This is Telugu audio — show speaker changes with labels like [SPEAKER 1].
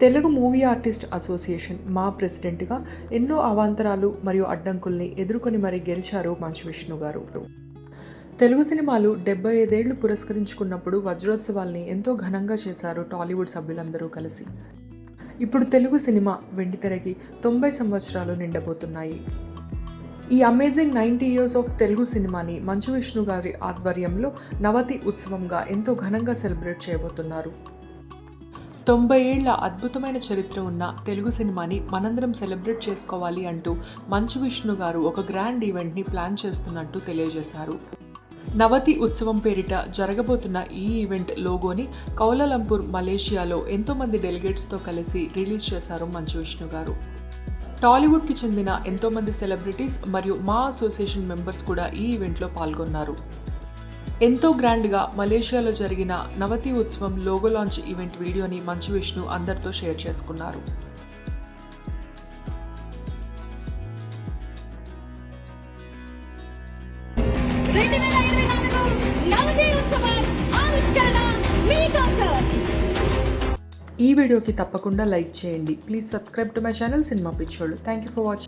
[SPEAKER 1] తెలుగు మూవీ ఆర్టిస్ట్ అసోసియేషన్ మా ప్రెసిడెంట్గా ఎన్నో అవాంతరాలు మరియు అడ్డంకుల్ని ఎదుర్కొని మరీ గెలిచారు మంచు విష్ణు గారు. తెలుగు సినిమాలు డెబ్బై ఐదేళ్ళు పురస్కరించుకున్నప్పుడు వజ్రోత్సవాల్ని ఎంతో ఘనంగా చేశారు టాలీవుడ్ సభ్యులందరూ కలిసి. ఇప్పుడు తెలుగు సినిమా వెండితెరకి తొంభై సంవత్సరాలు నిండబోతున్నాయి. ఈ amazing ninety years of Telugu సినిమాని మంచు విష్ణు గారి ఆధ్వర్యంలో నవతి ఉత్సవంగా ఎంతో ఘనంగా సెలబ్రేట్ చేయబోతున్నారు. తొంభై ఏళ్ళ అద్భుతమైన చరిత్ర ఉన్న తెలుగు సినిమాని మనందరం సెలబ్రేట్ చేసుకోవాలి అంటూ మంచు విష్ణు గారు ఒక గ్రాండ్ ఈవెంట్ని ప్లాన్ చేస్తున్నట్టు తెలియజేశారు. నవతి ఉత్సవం పేరిట జరగబోతున్న ఈ ఈవెంట్ లోగోని కౌలాలంపూర్ మలేషియాలో ఎంతోమంది డెలిగేట్స్తో కలిసి రిలీజ్ చేశారు మంచు విష్ణు గారు. టాలీవుడ్కి చెందిన ఎంతోమంది సెలబ్రిటీస్ మరియు మా అసోసియేషన్ మెంబర్స్ కూడా ఈ ఈవెంట్లో పాల్గొన్నారు. ఎంతో గ్రాండ్గా మలేషియాలో జరిగిన నవతి ఉత్సవం లోగో లాంచ్ ఈవెంట్ వీడియోని మంచు విష్ణు అందరితో షేర్ చేసుకున్నారు. ఈ వీడియోకి తప్పకుండా లైక్ చేయండి. Please subscribe to my channel cinema పిచ్చోళ్ళు. Thank you for watching